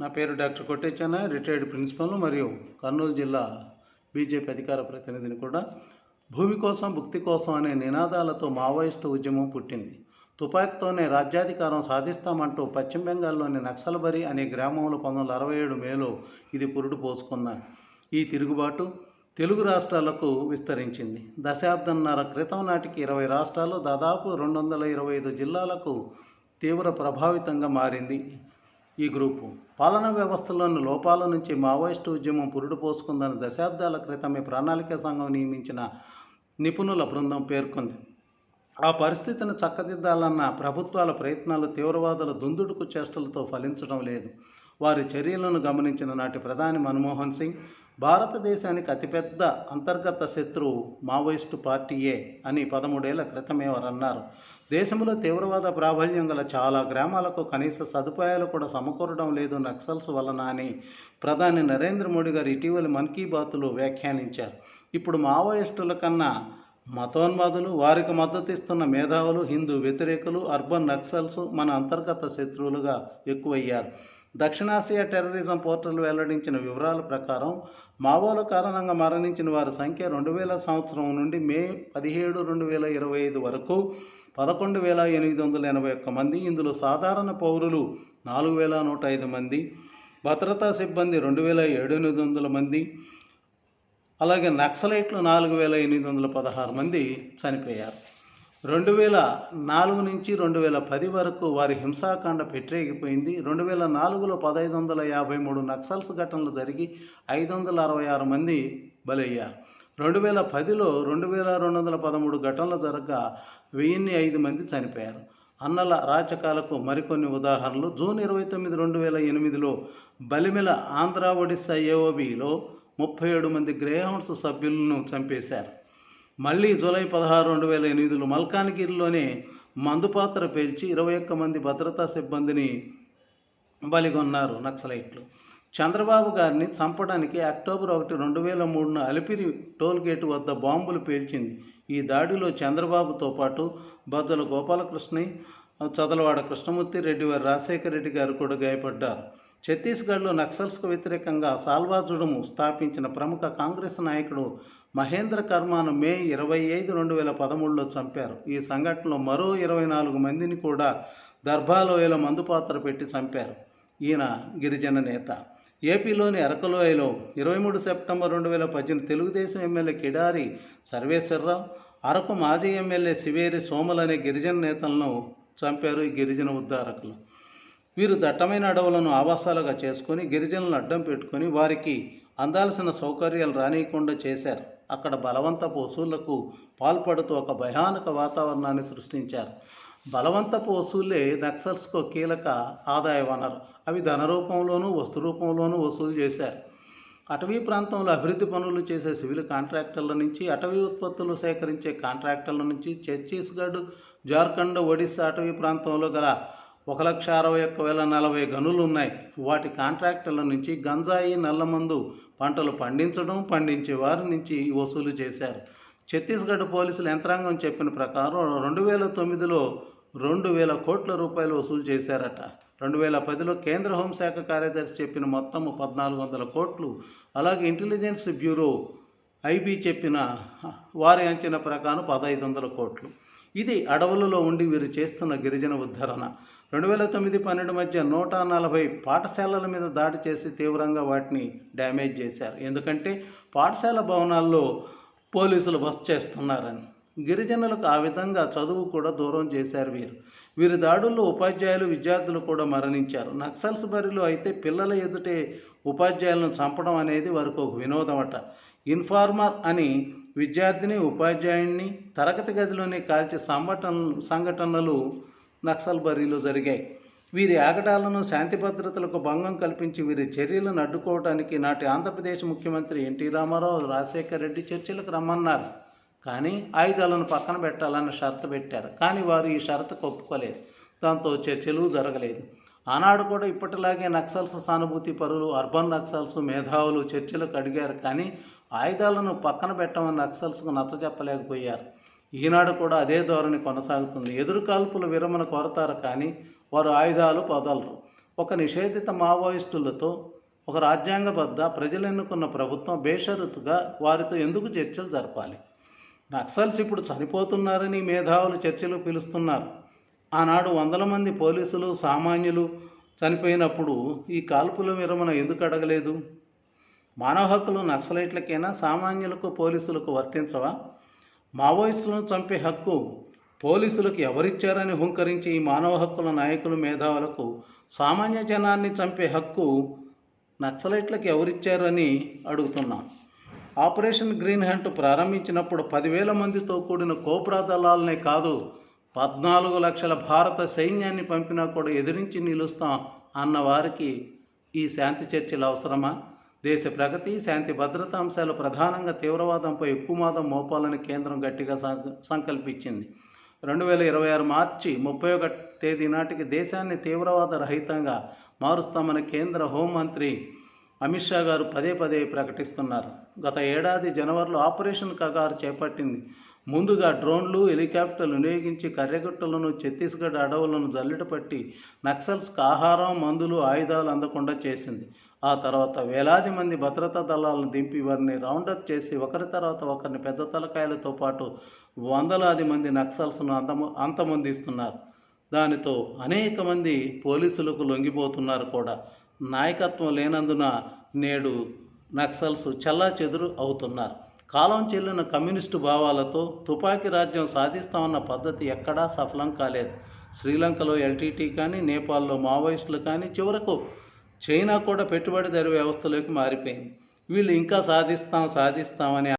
నా పేరు doctor కొట్టేచన్న retired principal మరియు కర్నూలు జిల్లా బీజేపీ అధికార ప్రతినిధిని కూడా. భూమి కోసం భుక్తి కోసం అనే నినాదాలతో మావోయిస్టు ఉద్యమం పుట్టింది. తుపాకీతోనే రాజ్యాధికారం సాధిస్తామంటూ పశ్చిమ బెంగాల్లోని నక్సల్బరి అనే గ్రామంలో పంతొమ్మిది వందల అరవై ఏడు మేలో ఇది పురుడు పోసుకున్న ఈ తిరుగుబాటు తెలుగు రాష్ట్రాలకు విస్తరించింది. దశాబ్దంన్నర క్రితం నాటికి ఇరవై రాష్ట్రాలు దాదాపు రెండు వందల ఇరవై ఐదు జిల్లాలకు తీవ్ర ప్రభావితంగా మారింది. ఈ గ్రూపు. పాలనా వ్యవస్థలోని లోపాల నుంచి మావోయిస్టు ఉద్యమం పురుడు పోసుకుందని దశాబ్దాల క్రితమే ప్రణాళిక సంఘం నియమించిన నిపుణుల బృందం పేర్కొంది. ఆ పరిస్థితిని చక్కదిద్దాలన్న ప్రభుత్వాల ప్రయత్నాలు తీవ్రవాదుల దుందుడుకు చేష్టలతో ఫలించడం లేదు. వారి చర్యలను గమనించిన నాటి ప్రధాని మన్మోహన్ సింగ్ భారతదేశానికి అతిపెద్ద అంతర్గత శత్రువు మావోయిస్టు పార్టీయే అని పదమూడేళ్ళ క్రితమే వారన్నారు దేశంలో తీవ్రవాద ప్రాబల్యం గల చాలా గ్రామాలకు కనీస సదుపాయాలు కూడా సమకూరడం లేదు నక్సల్స్ వలన అని ప్రధాని నరేంద్ర మోడీ గారు ఇటీవల మన్ కీ బాత్లో వ్యాఖ్యానించారు. ఇప్పుడు మావోయిస్టుల కన్నా మతోన్మాదులు వారికి మద్దతిస్తున్న మేధావులు హిందూ వ్యతిరేకులు అర్బన్ నక్సల్స్ మన అంతర్గత శత్రువులుగా ఎక్కువయ్యారు. దక్షిణాసియా టెర్రరిజం పోర్టల్ వెల్లడించిన వివరాల ప్రకారం మావోల కారణంగా మరణించిన వారి సంఖ్య రెండు వేల సంవత్సరం నుండి మే పదిహేడు రెండు వేల ఇరవై ఐదు వరకు పదకొండు వేల ఎనిమిది వందల ఎనభై ఒక్క మంది ఇందులో సాధారణ పౌరులు నాలుగు వేల నూట ఐదు మంది భద్రతా సిబ్బంది రెండు వేల ఏడు ఎనిమిది వందల మంది అలాగే నక్సలైట్లు నాలుగు వేల ఎనిమిది వందల పదహారు మంది చనిపోయారు. రెండు వేల నాలుగు నుంచి రెండు వేల పది వరకు వారి హింసాకాండ పెట్టరేగిపోయింది. రెండు వేల నాలుగులో పదహైదు వందల యాభై మూడు నక్సల్స్ ఘటనలు జరిగి ఐదు వందల అరవై ఆరు మంది బలయ్యారు. రెండు వేల పదిలో రెండు వేల రెండు వందల పదమూడు ఘటనలు జరగగా వెయ్యిన్ని ఐదు మంది చనిపోయారు. అన్నల రాచకాలకు మరికొన్ని ఉదాహరణలు. జూన్ ఇరవై తొమ్మిది రెండు వేల ఎనిమిదిలో బలిమెల ఆంధ్ర ఒడిశా ఏఓబిలో ముప్పై ఏడు మంది గ్రేహౌండ్స్ సభ్యులను చంపేశారు. మళ్ళీ జూలై పదహారు రెండు వేల ఎనిమిదిలో మల్కాన్గిరిలోనే మందుపాత్ర పేల్చి ఇరవై ఒక్క మంది భద్రతా సిబ్బందిని బలిగొన్నారు నక్సలైట్లు. చంద్రబాబు గారిని చంపడానికి అక్టోబర్ ఒకటి రెండు వేల మూడున అలిపిరి టోల్గేట్ వద్ద బాంబులు పేల్చింది. ఈ దాడిలో చంద్రబాబుతో పాటు బద్దల గోపాలకృష్ణ చదలవాడ కృష్ణమూర్తి రెడ్డి వారి రాజశేఖర రెడ్డి గారు కూడా గాయపడ్డారు. ఛత్తీస్గఢ్లో నక్సల్స్కు వ్యతిరేకంగా సాల్వాజుడుము స్థాపించిన ప్రముఖ కాంగ్రెస్ నాయకుడు మహేంద్ర కర్మాను మే ఇరవై ఐదు రెండు వేల పదమూడులో చంపారు. ఈ సంఘటనలో మరో ఇరవై నాలుగు మందిని కూడా దర్భాలోయలో మందుపాత్ర పెట్టి చంపారు. ఈయన గిరిజన నేత. ఏపీలోని అరకలోయలో ఇరవై మూడు సెప్టెంబర్ రెండు వేల పద్దెనిమిది తెలుగుదేశం ఎమ్మెల్యే కిడారి సర్వేశ్వరరావు అరకు మాజీ ఎమ్మెల్యే శివేరి సోమల్ అనే గిరిజన నేతలను చంపారు ఈ గిరిజన ఉద్ధారకులు. వీరు దట్టమైన అడవులను ఆవాసాలుగా చేసుకొని గిరిజనులను అడ్డం పెట్టుకొని వారికి అందాల్సిన సౌకర్యాలు రానియకుండా చేశారు. అక్కడ బలవంతపు వసూళ్ళకు పాల్పడుతూ ఒక భయానక వాతావరణాన్ని సృష్టించారు. బలవంతపు వసూళ్ళే నక్సల్స్కు కీలక ఆదాయ వనరు. అవి ధన రూపంలోనూ వస్తు రూపంలోనూ వసూలు చేశారు. అటవీ ప్రాంతంలో అభివృద్ధి పనులు చేసే సివిల్ కాంట్రాక్టర్ల నుంచి అటవీ ఉత్పత్తులు సేకరించే కాంట్రాక్టర్ల నుంచి ఛత్తీస్గఢ్ జార్ఖండ్ ఒడిశా అటవీ ప్రాంతంలో గల ఒక లక్ష అరవై ఒక్క వేల నలభై గనులు ఉన్నాయి వాటి కాంట్రాక్టర్ల నుంచి గంజాయి నల్లమందు పంటలు పండించడం పండించే వారి నుంచి వసూలు చేశారు. ఛత్తీస్గఢ్ పోలీసుల యంత్రాంగం చెప్పిన ప్రకారం రెండు వేల తొమ్మిదిలో రెండు వేల కోట్ల రూపాయలు వసూలు చేశారట. రెండు వేల పదిలో కేంద్ర హోంశాఖ కార్యదర్శి చెప్పిన మొత్తం పద్నాలుగు వందల కోట్లు. అలాగే ఇంటెలిజెన్స్ బ్యూరో ఐబీ చెప్పిన వారి అంచనా ప్రకారం పదహైదు వందల కోట్లు. ఇది అడవులలో ఉండి వీరు చేస్తున్న గిరిజన ఉద్ధరణ. రెండు వేల తొమ్మిది పన్నెండు మధ్య నూట నలభై పాఠశాలల మీద దాడి చేసి తీవ్రంగా వాటిని డ్యామేజ్ చేశారు. ఎందుకంటే పాఠశాల భవనాల్లో పోలీసులు బస్ చేస్తున్నారని గిరిజనులకు ఆ విధంగా చదువు కూడా దూరం చేశారు వీరు. వీరి దాడుల్లో ఉపాధ్యాయులు విద్యార్థులు కూడా మరణించారు. నక్సల్స్ బరిలో అయితే పిల్లల ఎదుటే ఉపాధ్యాయులను చంపడం అనేది వారికి ఒక వినోదం అట. ఇన్ఫార్మర్ అని విద్యార్థిని ఉపాధ్యాయుడిని తరగతి గదిలోనే కాల్చే సంఘటన సంఘటనలు నక్సల్ బరీలు జరిగాయి. వీరి ఆగడాలను శాంతి భద్రతలకు భంగం కల్పించి వీరి చర్యలను అడ్డుకోవడానికి నాటి ఆంధ్రప్రదేశ్ ముఖ్యమంత్రి ఎన్టీ రామారావు రాజశేఖర్ రెడ్డి చర్చలకు రమ్మన్నారు. కానీ ఆయుధాలను పక్కన పెట్టాలని షరతు పెట్టారు. కానీ వారు ఈ షరతుకు ఒప్పుకోలేదు. దాంతో చర్చలు జరగలేదు. ఆనాడు కూడా ఇప్పటిలాగే నక్సల్స్ సానుభూతి పరులు అర్బన్ నక్సల్స్ మేధావులు చర్చలకు అడిగారు. కానీ ఆయుధాలను పక్కన పెట్టమని నక్సల్స్కు నచ్చజెప్పలేకపోయారు. ఈనాడు కూడా అదే ధోరణి కొనసాగుతుంది. ఎదురు కాల్పుల విరమణ కోరతారు కానీ వారు ఆయుధాలు పొదలరు ఒక నిషేధిత మావోయిస్టులతో ఒక రాజ్యాంగబద్ధ ప్రజలు ఎన్నుకున్న ప్రభుత్వం బేషరతుగా వారితో ఎందుకు చర్చలు జరపాలి? నక్సల్స్ ఇప్పుడు చనిపోతున్నారని మేధావులు చర్చలు పిలుస్తున్నారు. ఆనాడు వందల మంది పోలీసులు సామాన్యులు చనిపోయినప్పుడు ఈ కాల్పుల విరమణ ఎందుకు అడగలేదు? మానవ హక్కులు నక్సలైట్లకైనా? సామాన్యులకు పోలీసులకు వర్తించవా? మావోయిస్టులను చంపే హక్కు పోలీసులకు ఎవరిచ్చారని హుంకరించి ఈ మానవ హక్కుల నాయకులు మేధావులకు సామాన్య జనాన్ని చంపే హక్కు నక్సలైట్లకు ఎవరిచ్చారని అడుగుతున్నాం. ఆపరేషన్ గ్రీన్ హ్యాంట్ ప్రారంభించినప్పుడు పదివేల మందితో కూడిన కోబ్రా దళాలనే కాదు పద్నాలుగు లక్షల భారత సైన్యాన్ని పంపినా కూడా ఎదిరించి నిలుస్తాం అన్న వారికి ఈ శాంతి చర్చలు అవసరమా? దేశ ప్రగతి శాంతి భద్రతా అంశాలు ప్రధానంగా తీవ్రవాదంపై ఎక్కువ మాదం మోపాలని కేంద్రం గట్టిగా సం- సంకల్పించింది. రెండు వేల ఇరవై ఆరు మార్చి ముప్పై ఒక తేదీ నాటికి దేశాన్ని తీవ్రవాద రహితంగా మారుస్తామని కేంద్ర హోంమంత్రి అమిత్ షా గారు పదే పదే ప్రకటిస్తున్నారు. గత ఏడాది జనవరిలో ఆపరేషన్ కగారు చేపట్టింది. ముందుగా డ్రోన్లు హెలికాప్టర్లు వినియోగించి కర్రెగుట్టలను ఛత్తీస్గఢ్ అడవులను జల్లెడ పట్టి నక్సల్స్కి ఆహారం మందులు ఆయుధాలు అందకుండా చేసింది. ఆ తర్వాత వేలాది మంది భద్రతా దళాలను దింపి వారిని రౌండప్ చేసి ఒకరి తర్వాత ఒకరిని పెద్ద తలకాయలతో పాటు వందలాది మంది నక్సల్స్ను అంతము అంతమొందిస్తున్నారు. దానితో అనేక మంది పోలీసులకు లొంగిపోతున్నారు కూడా. నాయకత్వం లేనందున నేడు నక్సల్స్ చల్లా చెదురు అవుతున్నారు. కాలం చెల్లిన కమ్యూనిస్టు భావాలతో తుపాకీ రాజ్యం సాధిస్తామన్న పద్ధతి ఎక్కడా సఫలం కాలేదు. శ్రీలంకలో ఎల్టీటీ కానీ నేపాల్లో మావోయిస్టులు కానీ చివరకు చైనా కూడా పెట్టుబడిదారు వ్యవస్థలోకి మారిపోయింది. వీళ్ళు ఇంకా సాధిస్తాం సాధిస్తామని